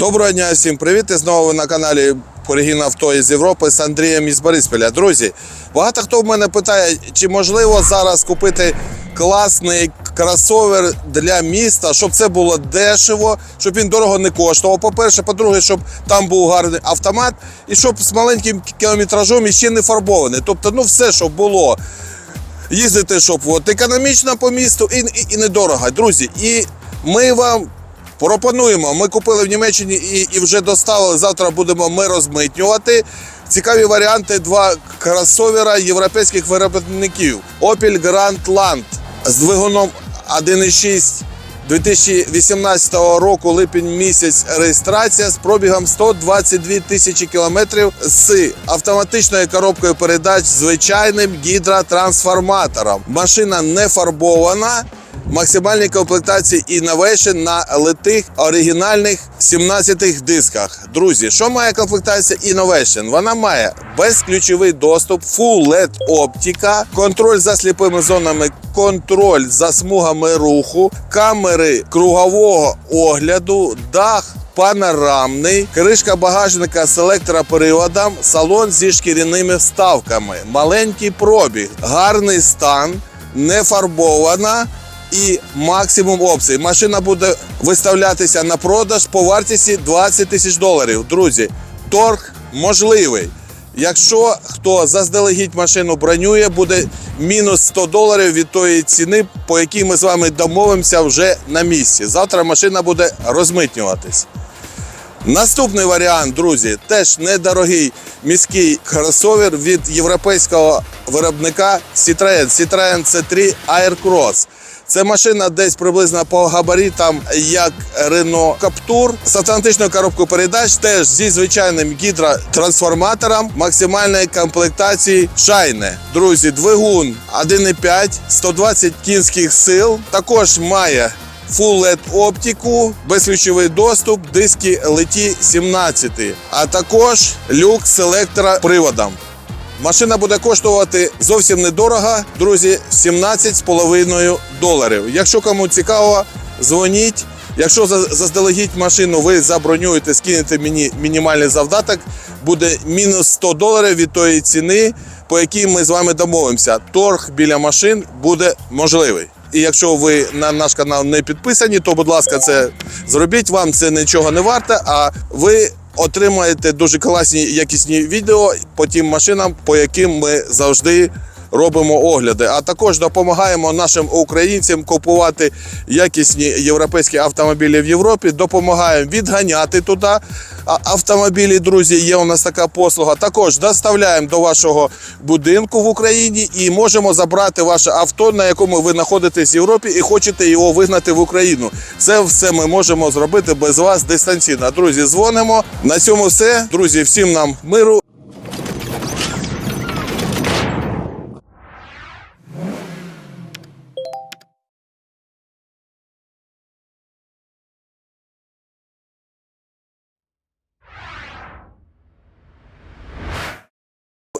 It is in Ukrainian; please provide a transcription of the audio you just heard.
Доброго дня всім привіт! І знову на каналі Порігін Авто із Європи з Андрієм із Борисполя. Друзі, багато хто в мене питає, чи можливо зараз купити класний кросовер для міста, щоб це було дешево, щоб він дорого не коштував. По-перше, по-друге, щоб там був гарний автомат, і щоб з маленьким кілометражом і ще не фарбований. Тобто, ну все, щоб було їздити, щоб от, економічно по місту і, і, і недорого. Друзі, і ми вам пропонуємо. Ми купили в Німеччині і, і вже доставили. Завтра будемо ми розмитнювати. Цікаві варіанти два кросовера європейських виробників Opel Grand з двигуном 1.6 2018 року, липень місяць, реєстрація з пробігом 122 тисячі кілометрів з автоматичною коробкою передач звичайним гідротрансформатором. Машина не фарбована. Максимальній комплектації Innovation на литих оригінальних 17 дисках. Друзі, що має комплектація Innovation? Вона має безключовий доступ, Full LED оптика, контроль за сліпими зонами, контроль за смугами руху, камери кругового огляду, дах. Панорамний, кришка багажника з електроприводом, салон зі шкіряними вставками, маленький пробіг, гарний стан, не фарбована і максимум опцій. Машина буде виставлятися на продаж по вартості 20 тисяч доларів. Друзі, торг можливий. Якщо хто заздалегідь машину бронює, буде мінус 100 доларів від тої ціни, по якій ми з вами домовимося вже на місці. Завтра машина буде розмитнюватись. Наступний варіант, друзі, теж недорогий міський кросовер від європейського виробника Citroen. Citroen C3 Aircross. Це машина десь приблизно по габаритам, як Renault Captur, з автоматичною коробкою передач, теж зі звичайним гідротрансформатором максимальної комплектації шайне. Друзі, двигун 1,5, 120 кінських сил. Також має Full LED оптику, безключовий доступ, диски LT 17, а також люк з електроприводом. Машина буде коштувати зовсім недорого, друзі, 17,5 доларів. Якщо кому цікаво, дзвоніть. Якщо заздалегідь машину ви забронюєте, скинете мені мінімальний завдаток, буде мінус 100 доларів від тої ціни, по якій ми з вами домовимося. Торг біля машин буде можливий. І якщо ви на наш канал не підписані, то будь ласка, це зробіть. Вам це нічого не варте, а ви отримаєте дуже класні якісні відео по тим машинам, по яким ми завжди робимо огляди. А також допомагаємо нашим українцям купувати якісні європейські автомобілі в Європі. Допомагаємо відганяти туди автомобілі. Друзі, є у нас така послуга. Також доставляємо до вашого будинку в Україні і можемо забрати ваше авто, на якому ви знаходитесь в Європі і хочете його вигнати в Україну. Це все ми можемо зробити без вас дистанційно. Друзі, дзвонимо. На цьому все. Друзі, всім нам миру.